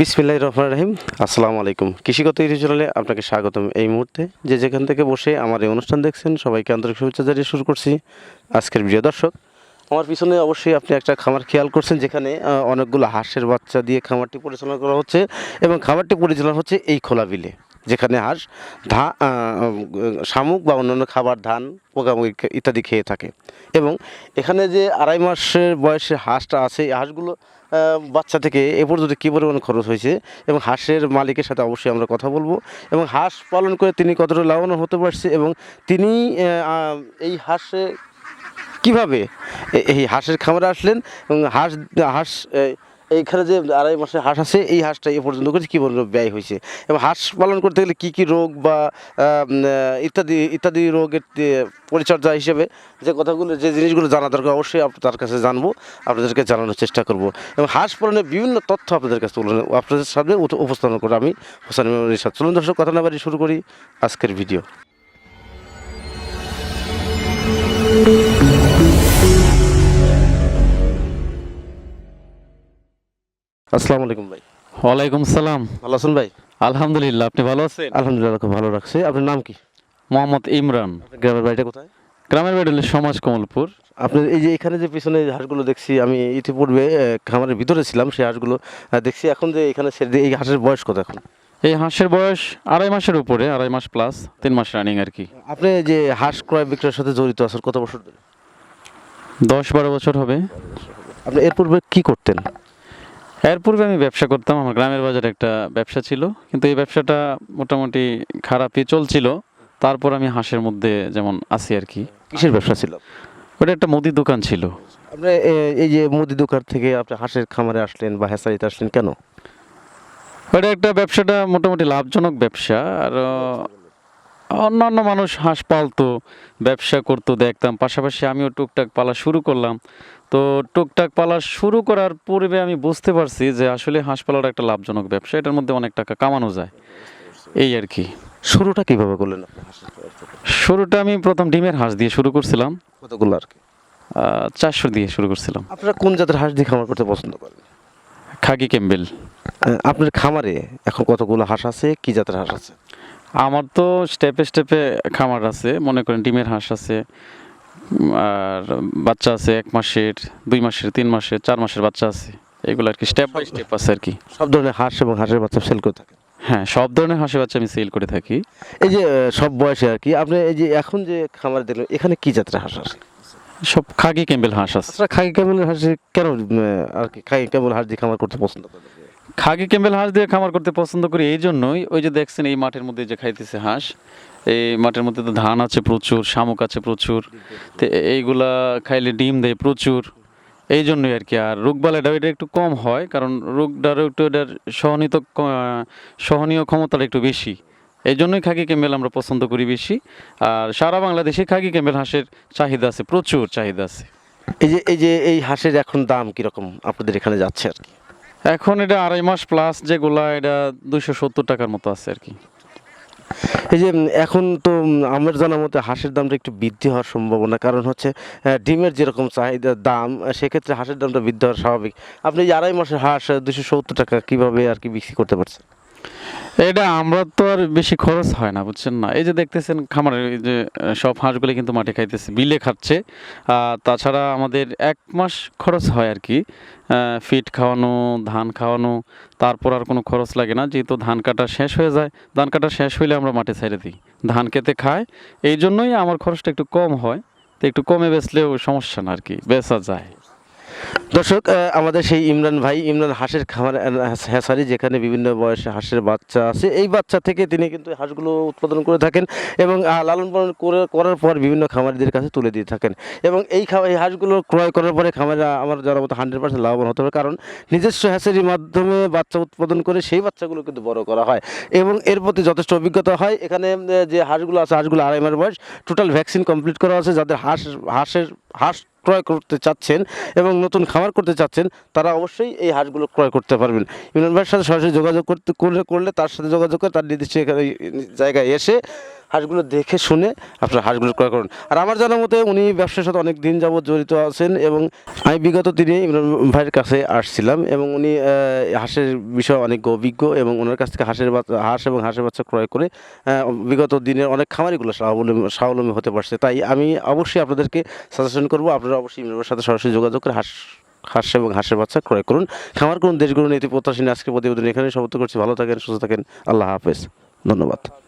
বিসমিল্লাহ রহমান রাহিম। আসসালামু আলাইকুম। কৃষিগত ইউটিউব আপনাকে স্বাগতম এই মুহূর্তে। যে যেখান থেকে বসে আমার এই অনুষ্ঠান দেখছেন, সবাইকে আন্তরিক শুভেচ্ছা জানিয়ে শুরু করছি আজকের প্রিয় দর্শক, আমার পিছনে অবশ্যই আপনি একটা খামার খেয়াল করছেন, যেখানে অনেকগুলো হাঁসের বাচ্চা দিয়ে খামারটি পরিচালনা করা হচ্ছে এবং খামারটি পরিচালনা হচ্ছে এই খোলা বিলে। যেখানে হাঁস ধা শামুক বা অন্যান্য খাবার, ধান, পোকামাকড়ি ইত্যাদি খেয়ে থাকে। এবং এখানে যে আড়াই মাসের বয়সের হাঁসটা আছে, এই হাঁসগুলো বাচ্চা থেকে এ পর্যন্ত কী পরিমাণ খরচ হয়েছে এবং হাঁসের মালিকের সাথে অবশ্যই আমরা কথা বলব। এবং হাঁস পালন করে তিনি কতটা লাভবান হতে পারছে এবং তিনি এই হাঁসে কীভাবে এই হাঁসের খামারে আসলেন এবং হাঁস হাঁস এইখানে যে আড়াই মাসের হাঁস আছে, এই হাঁসটা এ পর্যন্ত করে কী পরিমাণ ব্যয় হয়েছে। এবং হাঁস পালন করতে গেলে কী কী রোগ বা ইত্যাদি ইত্যাদি রোগের পরিচর্যা হিসেবে যে কথাগুলো, যে জিনিসগুলো জানা দরকার, অবশ্যই তার কাছে জানব, আপনাদেরকে জানানোর চেষ্টা করব। এবং হাঁস পালনের বিভিন্ন তথ্য আপনাদের কাছে তুলে আপনাদের সামনে উপস্থাপন করে আমি, হোসেন চলুন দর্শক, কথা না শুরু করি আজকের ভিডিও। আসসালামু আলাইকুম ভাই। ওয়ালাইকুম সালাম। ভালো আছেন ভাই? আলহামদুলিল্লাহ আপনি ভালো আছেন? আলহামদুলিল্লাহ খুব ভালো রাখছে আপনার নাম কি? মোহাম্মদ ইমরান। গ্রামের বাড়িটা কোথায়? গ্রামের বাড়ি হলো সমাজ কমলপুর। আপনার এই যে এখানে যে পিছনে হাঁসগুলো দেখছি আমি ইতিপূর্বে খামারের ভিতরে ছিলাম সেই হাঁসগুলো দেখছি এখন যে এখানে এই হাঁসের বয়স কত এখন? এই হাঁসের বয়স আড়াই মাসের উপরে আড়াই মাস প্লাস তিন মাস রানিং আর কি। আপনি যে হাঁস ক্রয় বিক্রয়ের সাথে জড়িত আছেন কত বছর ধরে? দশ বারো বছর হবে। আপনি এর পূর্বে কি করতেন? এর পূর্বে আমি ব্যবসা করতাম আমার গ্রামের বাজারে একটা ব্যবসা ছিল। কিন্তু এই ব্যবসাটা মোটামুটি খারাপই চলছিল। তারপর আমি হাঁসের মধ্যে যেমন আছি আর কি। কিসের ব্যবসা ছিল? ওটা একটা মুদি দোকান ছিল। আপনি এই যে মুদি দোকান থেকে আপনি হাঁসের খামারে আসলেন বা হ্যাসারিতে আসলেন কেন? ওটা একটা ব্যবসাটা মোটামুটি লাভজনক ব্যবসা। আর অন্যান্য মানুষ হাঁস পালতো ব্যবসা করতো দেখতাম। পাশাপাশি আমিও টুকটাক পালা শুরু করলাম। তো টুকটাক পালা শুরু করার পূর্বে আমি বুঝতে পারছি যে আসলে হাঁস পালার একটা লাভজনক ব্যবসা। এটার মধ্যে অনেক টাকা কামানো যায়। এই আর কি। শুরুটা কীভাবে করলেন? শুরুটা আমি প্রথম ডিমের হাঁস দিয়ে শুরু করছিলাম। কতগুলো আর কি? চারশো দিয়ে শুরু করছিলাম। আপনারা কোন জাতের হাঁস দিয়ে খামার করতে পছন্দ করেন? খাকি ক্যাম্বেল আপনার খামারে এখন কতগুলো হাঁস আছে? কি জাতের হাঁস আছে? আমার তো স্টেপে স্টেপে খামার আছে। মনে করেন ডিমের হাঁস আছে। আর বাচ্চা আছে এক মাসের দুই মাসের তিন মাসের চার মাসের বাচ্চা আছে। এগুলো আর কি স্টেপ বাই স্টেপ আছে আর কি। সব ধরনের হাঁস এবং হাঁসের বাচ্চা সেল করে থাকেন? হ্যাঁ সব ধরনের হাঁসের বাচ্চা আমি সেল করে থাকি। এই যে সব বয়সে আর কি আপনি এই যে এখন যে খামার দিলেন এখানে কি জাতের হাঁস আছে? সব খাগি ক্যাম্বেল হাঁস আছে। খাগি খাকি ক্যামেলের হাঁস কেন আর কি খাগি ক্যামেল হাঁস দিয়ে খামার করতে পছন্দ করেন? খাকি ক্যাম্বেল হাঁস দিয়ে খামার করতে পছন্দ করি, এই জন্যই ওই যে দেখছেন এই মাঠের মধ্যে যে খাইতেছে হাঁস, এই মাঠের মধ্যে তো ধান আছে প্রচুর, শামুক আছে প্রচুর, তো এইগুলা খাইলে ডিম দেয় প্রচুর, এই জন্যই আর কি। আর রোগবালাইটা এটা একটু কম হয়, কারণ রোগটারও একটু এটার সহনীত সহনীয় ক্ষমতাটা একটু বেশি, এই জন্যই খাকি ক্যাম্বেল আমরা পছন্দ করি বেশি। আর সারা বাংলাদেশে খাকি ক্যাম্বেল হাঁসের চাহিদা আছে, প্রচুর চাহিদা আছে। এই যে এই যে এই হাঁসের এখন দাম কীরকম আপনাদের এখানে যাচ্ছে আর কি? এখন এটা আড়াই মাস প্লাস যেগুলা এটা দুইশো সত্তর টাকার মতো আছে আর কি। এই যে, এখন তো আমার জানা মতে হাঁসের দামটা একটু বৃদ্ধি হওয়ার সম্ভাবনা। কারণ হচ্ছে ডিমের যেরকম চাহিদা, দাম, সেক্ষেত্রে হাঁসের দামটা বৃদ্ধি হওয়া স্বাভাবিক। আপনি আড়াই মাসের হাঁস দুশো সত্তর টাকা কীভাবে আর কি বিক্রি করতে পারছেন? এটা আমরা তো আর বেশি খরচ হয় না, বুঝছেন না? এই যে দেখতেছেন খামারে এই যে সব হাঁসগুলি কিন্তু মাঠে খাইতেছে, বিলে খাচ্ছে। আর তাছাড়া আমাদের এক মাস খরচ হয় আর কি ফিট খাওয়ানো, ধান খাওয়ানো, তারপর আর কোনো খরচ লাগে না। যেহেতু ধান কাটা শেষ হয়ে যায়, ধান কাটা শেষ হইলে আমরা মাঠে ছেড়ে দিই। ধান খেতে খায়, এই জন্যই আমার খরচটা একটু কম হয়। তো একটু কমে বেচলেও সমস্যা না আর কি, বেচা যায়। দর্শক আমাদের সেই ইমরান ভাই, ইমরান হাঁসের খামার হ্যাসারি যেখানে বিভিন্ন বয়সে হাঁসের বাচ্চা আছে, এই বাচ্চা থেকে তিনি কিন্তু হাঁসগুলো উৎপাদন করে থাকেন এবং লালন পালন করে, করার পর বিভিন্ন খামারিদের কাছে তুলে দিয়ে থাকেন। এবং এই খাওয়া এই হাঁসগুলো ক্রয় করার পরে খামারিরা আমার জানার মতো হান্ড্রেড পার্সেন্ট লাভবান হতে হবে, কারণ নিজস্ব হ্যাসারির মাধ্যমে বাচ্চা উৎপাদন করে সেই বাচ্চাগুলো কিন্তু বড় করা হয়। এবং এর প্রতি যথেষ্ট অভিজ্ঞতা হয়। এখানে যে হাঁসগুলো আছে, হাঁসগুলো আড়াই মাস বয়স টোটাল ভ্যাকসিন কমপ্লিট করা আছে, যাদের হাঁস, হাঁসের, হাঁস ক্রয় করতে চাচ্ছেন এবং নতুন খামার করতে চাচ্ছেন, তারা অবশ্যই এই হাঁসগুলো ক্রয় করতে পারবেন। ইউনিয়ন ভাইয়ের সাথে সরাসরি যোগাযোগ করতে করলে করলে তার সাথে যোগাযোগ করে তার নির্দিষ্ট জায়গায় এসে হাঁসগুলো দেখে শুনে আপনার হাঁসগুলো ক্রয় করুন। আর আমার জানার মতে উনি ব্যবসার সাথে অনেক দিন যাবৎ জড়িত আছেন এবং আমি বিগত দিনে ইমরান ভাইয়ের কাছে আসছিলাম এবং উনি হাঁসের বিষয়ে অনেক অভিজ্ঞ এবং ওনার কাছ থেকে হাঁসের বাচ্চা, হাঁস এবং হাঁসের বাচ্চা ক্রয় করে বিগত দিনের অনেক খামারিগুলো স্বাবলম্বী স্বাবলম্বী হতে পারছে। তাই আমি অবশ্যই আপনাদেরকে সাজেশন করব, আপনারা অবশ্যই ইমরান ভাইয়ের সাথে সরাসরি যোগাযোগ করে হাঁস হাঁস এবং হাঁসের বাচ্চা ক্রয় করুন। খামার করুন, দেশ করুন এটি প্রত্যাশী আজকে প্রতিবেদন এখানে সমাপ্ত করছি। ভালো থাকেন, সুস্থ থাকেন। আল্লাহ হাফেজ। ধন্যবাদ।